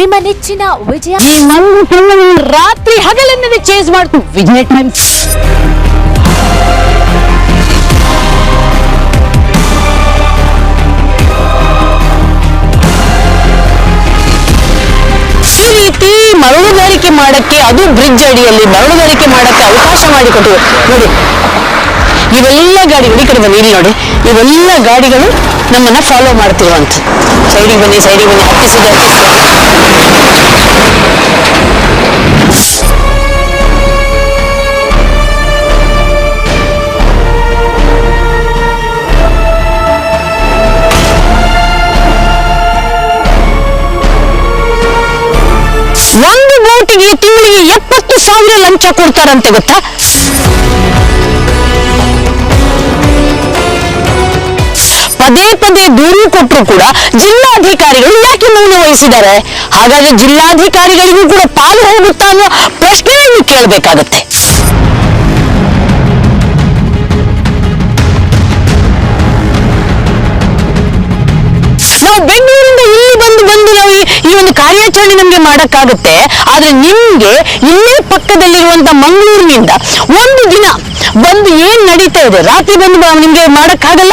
ನಿಮ್ಮ ನೆಚ್ಚಿನ ವಿಜಯ. ರಾತ್ರಿ ಹಗಲನ್ನೇ ಚೇಂಜ್ ಮಾಡ್ತು. ವಿಜಯ ಟೈಮ್ ಮರಳುಗಾರಿಕೆ ಮಾಡಕ್ಕೆ, ಅದು ಬ್ರಿಡ್ಜ್ ಅಡಿಯಲ್ಲಿ ಮರಳುಗಾರಿಕೆ ಮಾಡಕ್ಕೆ ಅವಕಾಶ ಮಾಡಿಕೊಟ್ಟಿವೆ ನೋಡಿ, ಇವೆಲ್ಲ ಗಾಡಿಗಳು, ಈ ಕಡೆ ಬನ್ನಿ, ಇಲ್ಲಿ ನೋಡಿ. ಇವೆಲ್ಲ ಗಾಡಿಗಳು ನಮ್ಮನ್ನ ಫಾಲೋ ಮಾಡ್ತಿರುವಂತ ಸೈಡಿಗೆ ಬನ್ನಿ ಸೈಡಿಗೆ ಬನ್ನಿ ಹತ್ತಿಸಿದೆ ಹತ್ತಿಸಿದೆ ಒಂದು ಬೋಟಿಗೆ ತಿಂಗಳಿಗೆ ಎಪ್ಪತ್ತು ಸಾವಿರ ಲಂಚ ಕೊಡ್ತಾರಂತೆ ಗೊತ್ತಾ ಪದೇ ಪದೇ ದೂರು ಕೊಟ್ಟರು ಕೂಡ ಜಿಲ್ಲಾಧಿಕಾರಿಗಳು ಯಾಕೆ ಮೌನ ವಹಿಸಿದ್ದಾರೆ? ಹಾಗಾದ್ರೆ ಜಿಲ್ಲಾಧಿಕಾರಿಗಳಿಗೂ ಕೂಡ ಪಾಲು ಹೋಗುತ್ತಾ ಅನ್ನೋ ಪ್ರಶ್ನೆಯನ್ನು ಕೇಳಬೇಕಾಗತ್ತೆ. ನಾವು ಬೆಂಗಳೂರಿಂದ ಇಲ್ಲಿ ಬಂದು ಬಂದು ನಾವು ಈ- ಒಂದು ಕಾರ್ಯಾಚರಣೆ ನಮ್ಗೆ ಮಾಡಕ್ಕಾಗುತ್ತೆ. ಆದ್ರೆ ನಿಮ್ಗೆ ಇಲ್ಲೇ ಪಕ್ಕದಲ್ಲಿರುವಂತ ಮಂಗಳೂರಿನಿಂದ ಒಂದು ದಿನ ಬಂದು ಏನ್ ನಡೀತಾ ಇದೆ? ರಾತ್ರಿ ಬಂದು ನಿಮ್ಗೆ ಮಾಡಕ್ಕಾಗಲ್ಲ?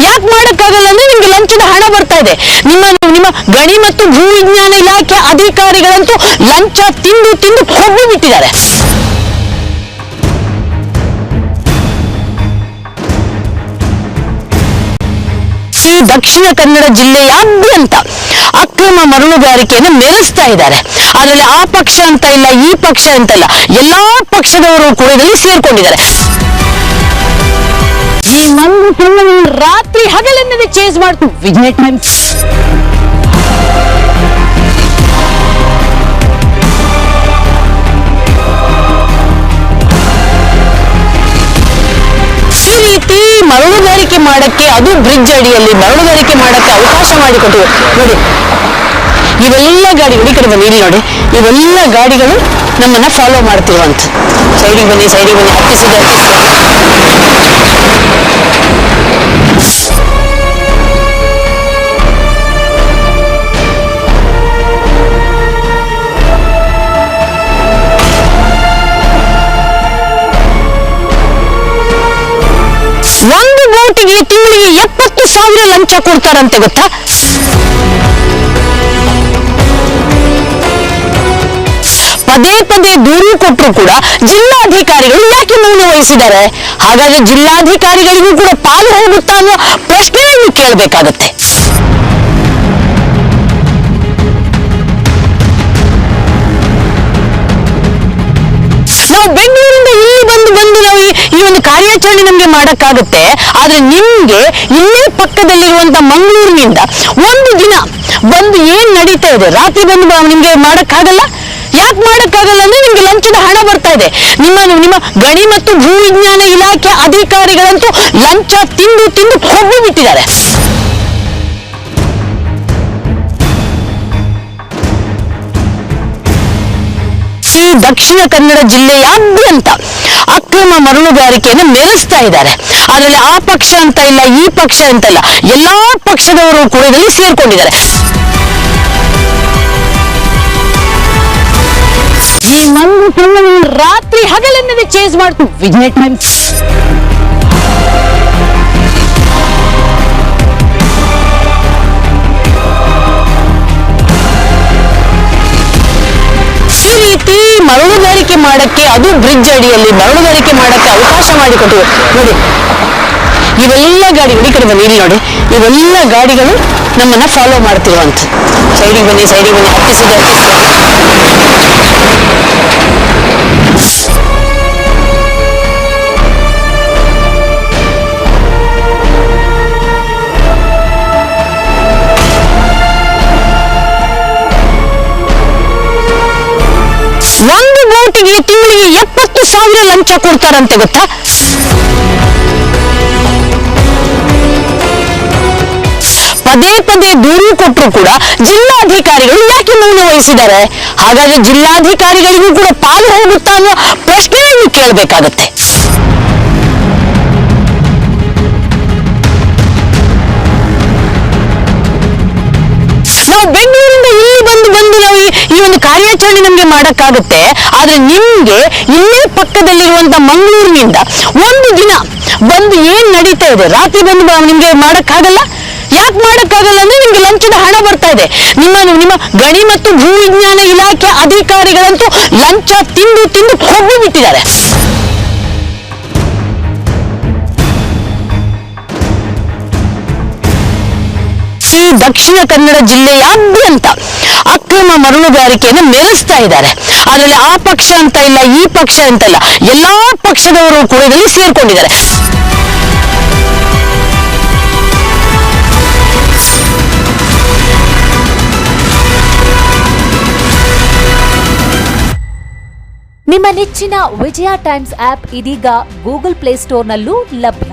ಯಾಕೆ ಮಾಡಕ್ಕಾಗಲ್ಲ ಅಂದ್ರೆ ನಿಮ್ಗೆ ಲಂಚದ ಹಣ ಬರ್ತಾ ಇದೆ. ನಿಮ್ಮ ನಿಮ್ಮ ಗಣಿ ಮತ್ತು ಭೂ ವಿಜ್ಞಾನ ಇಲಾಖೆ ಅಧಿಕಾರಿಗಳಂತೂ ಲಂಚ ತಿಂದು ತಿಂದು ಕೊಬ್ಬು ಬಿಟ್ಟಿದ್ದಾರೆ. ದಕ್ಷಿಣ ಕನ್ನಡ ಜಿಲ್ಲೆಯಾದ್ಯಂತ ಅಕ್ರಮ ಮರಳುಗಾರಿಕೆಯನ್ನು ನೆಲೆಸ್ತಾ ಇದ್ದಾರೆ. ಅದರಲ್ಲಿ ಆ ಪಕ್ಷ ಅಂತ ಇಲ್ಲ, ಈ ಪಕ್ಷ ಅಂತ ಇಲ್ಲ. ಎಲ್ಲಾ ಪಕ್ಷದವರು ಕೂಡ ಇದರಲ್ಲಿ ಸೇರ್ಕೊಂಡಿದ್ದಾರೆ. ರಾತ್ರಿ ಹಗಲೆನ್ನದೆ ಚೇಸ್ ಮಾಡ್ತು. ವಿಜಯ ಟೈಮ್ಸ್ ಮರಳುಗಾರಿಕೆ ಮಾಡಕ್ಕೆ, ಅದು ಬ್ರಿಡ್ಜ್ ಅಡಿಯಲ್ಲಿ ಮರಳುಗಾರಿಕೆ ಮಾಡಕ್ಕೆ ಅವಕಾಶ ಮಾಡಿಕೊಟ್ಟಿವೆ ನೋಡಿ, ಇವೆಲ್ಲ ಗಾಡಿಗಳು ಈ ಕಡೆ ಬನ್ನಿ, ಇಲ್ಲಿ ನೋಡಿ. ಇವೆಲ್ಲ ಗಾಡಿಗಳು ನಮ್ಮನ್ನ ಫಾಲೋ ಮಾಡ್ತಿರುವಂತ. ಸೈಡಿಗೆ ಬನ್ನಿ ಸೈಡಿಗೆ ಬನ್ನಿ ಹತ್ತಿಸಿದೆ ತಿಂಗಳಿಗೆ ಎಪ್ಪತ್ತು ಸಾವಿರ ಲಂಚ ಕೊಡ್ತಾರಂತೆ ಗೊತ್ತಾ? ಪದೇ ಪದೇ ದೂರು ಕೊಟ್ಟರು ಕೂಡ ಜಿಲ್ಲಾಧಿಕಾರಿಗಳು ಯಾಕೆ ಮೌನ ವಹಿಸಿದ್ದಾರೆ? ಹಾಗಾದ್ರೆ ಜಿಲ್ಲಾಧಿಕಾರಿಗಳಿಗೂ ಕೂಡ ಪಾಲು ಹೋಗುತ್ತಾ ಅನ್ನೋ ಪ್ರಶ್ನೆಯನ್ನು ಕೇಳಬೇಕಾಗತ್ತೆ. ನಾವು ಬೆಂಗಳೂರಿಂದ ಒಂದು ಕಾರ್ಯಾಚರಣೆ ನಮಗೆ ಮಾಡಕ್ಕಾಗುತ್ತೆ, ಆದ್ರೆ ನಿಮ್ಗೆ ಇಲ್ಲೇ ಪಕ್ಕದಲ್ಲಿರುವಂತ ಮಂಗಳೂರಿನಿಂದ ಒಂದು ದಿನ ಬಂದು ಏನ್ ನಡೀತಾ ಇದೆ? ರಾತ್ರಿ ಬಂದು ನಿಮಗೆ ಮಾಡಕ್ಕಾಗಲ್ಲ? ಯಾಕೆ ಮಾಡಕ್ಕಾಗಲ್ಲ ಅಂದ್ರೆ ನಿಮ್ಗೆ ಲಂಚದ ಹಣ ಬರ್ತಾ ಇದೆ. ನಿಮ್ಮ ನಿಮ್ಮ ಗಣಿ ಮತ್ತು ಭೂ ವಿಜ್ಞಾನ ಇಲಾಖೆ ಅಧಿಕಾರಿಗಳಂತೂ ಲಂಚ ತಿಂದು ತಿಂದು ಕೊಬ್ಬು ಬಿಟ್ಟಿದ್ದಾರೆ ದಕ್ಷಿಣ ಕನ್ನಡ ಜಿಲ್ಲೆಯಾದ್ಯಂತ ಅಕ್ರಮ ಮರಳುಗಾರಿಕೆಯನ್ನು ಮೆರೆಸ್ತಾ ಇದ್ದಾರೆ. ಅದರಲ್ಲಿ ಆ ಪಕ್ಷ ಅಂತ ಇಲ್ಲ, ಈ ಪಕ್ಷ ಅಂತ ಇಲ್ಲ. ಎಲ್ಲಾ ಪಕ್ಷದವರು ಕೂಡ ಇದರಲ್ಲಿ ಸೇರ್ಕೊಂಡಿದ್ದಾರೆ. ಈ ಕಣ್ಣು ರಾತ್ರಿ ಹಗಲೆನ್ನದೆ ಚೇಸ್ ಮಾಡ್ತು. ವಿಜಯ ಮರಳುಗಾರಿಕೆ ಮಾಡಕ್ಕೆ, ಅದು ಬ್ರಿಡ್ಜ್ ಅಡಿಯಲ್ಲಿ ಮರಳುಗಾರಿಕೆ ಮಾಡಕ್ಕೆ ಅವಕಾಶ ಮಾಡಿಕೊಟ್ಟು ನೋಡಿ, ಇವೆಲ್ಲ ಗಾಡಿಗಳು, ಈ ಕಡೆ ಬನ್ನಿ, ಇಲ್ಲಿ ನೋಡಿ. ಇವೆಲ್ಲ ಗಾಡಿಗಳು ನಮ್ಮನ್ನ ಫಾಲೋ ಮಾಡ್ತಿರುವಂತ ಸೈಡಿಗೆ ಬನ್ನಿ ಸೈಡಿಗೆ ಬನ್ನಿ, ಹತ್ತಿಸಿದೆ. ಒಂದು ಬೋಟಿಗೆ ತಿಂಗಳಿಗೆ ಎಪ್ಪತ್ತು ಸಾವಿರ ಲಂಚ ಕೊಡ್ತಾರಂತೆ ಗೊತ್ತಾ? ಪದೇ ಪದೇ ದೂರು ಕೊಟ್ಟರು ಕೂಡ ಜಿಲ್ಲಾಧಿಕಾರಿಗಳು ಯಾಕೆ ಮೌನ ವಹಿಸಿದ್ದಾರೆ? ಹಾಗಾದ್ರೆ ಜಿಲ್ಲಾಧಿಕಾರಿಗಳಿಗೂ ಕೂಡ ಪಾಲು ಹೋಗುತ್ತಾ ಅನ್ನೋ ಪ್ರಶ್ನೆಯನ್ನು ಕೇಳಬೇಕಾಗತ್ತೆ. ನಾವು ಈ- ಕಾರ್ಯಾಚರಣೆ ನಿಮಗೆ ಮಾಡಕ್ಕಾಗುತ್ತೆ, ಆದ್ರೆ ನಿಮ್ಗೆ ಇಲ್ಲೇ ಪಕ್ಕದಲ್ಲಿರುವಂತ ಮಂಗಳೂರಿನಿಂದ ಒಂದು ದಿನ ಬಂದು ಏನ್ ನಡೀತಾ ಇದೆ? ರಾತ್ರಿ ಬಂದು ನಿಮ್ಗೆ ಮಾಡಕ್ಕಾಗಲ್ಲ? ಯಾಕೆ ಮಾಡಕ್ಕಾಗಲ್ಲ ಅಂದ್ರೆ ನಿಮ್ಗೆ ಲಂಚದ ಹಣ ಬರ್ತಾ ಇದೆ. ನಿಮ್ಮ ನಿಮ್ಮ ಗಣಿ ಮತ್ತು ಭೂ ವಿಜ್ಞಾನ ಇಲಾಖೆ ಅಧಿಕಾರಿಗಳಂತೂ ಲಂಚ ತಿಂದು ತಿಂದು ಕೊಬ್ಬು ಬಿಟ್ಟಿದ್ದಾರೆ. ದಕ್ಷಿಣ ಕನ್ನಡ ಜಿಲ್ಲೆಯಾದ್ಯಂತ ಅಕ್ರಮ ಮರಳುಗಾರಿಕೆಯನ್ನು ಮೆರೆಸ್ತಾ ಇದ್ದಾರೆ. ಅದರಲ್ಲಿ ಆ ಪಕ್ಷ ಅಂತ ಇಲ್ಲ, ಈ ಪಕ್ಷ ಅಂತ ಇಲ್ಲ ಎಲ್ಲಾ ಪಕ್ಷದವರು ಕೂಡ ಇದರಲ್ಲಿ ಸೇರ್ಕೊಂಡಿದ್ದಾರೆ. ನಿಮ್ಮ ನೆಚ್ಚಿನ ವಿಜಯ ಟೈಮ್ಸ್ ಆಪ್ ಇದೀಗ ಗೂಗಲ್ ಪ್ಲೇ ಸ್ಟೋರ್ನಲ್ಲೂ ಲಭ್ಯ.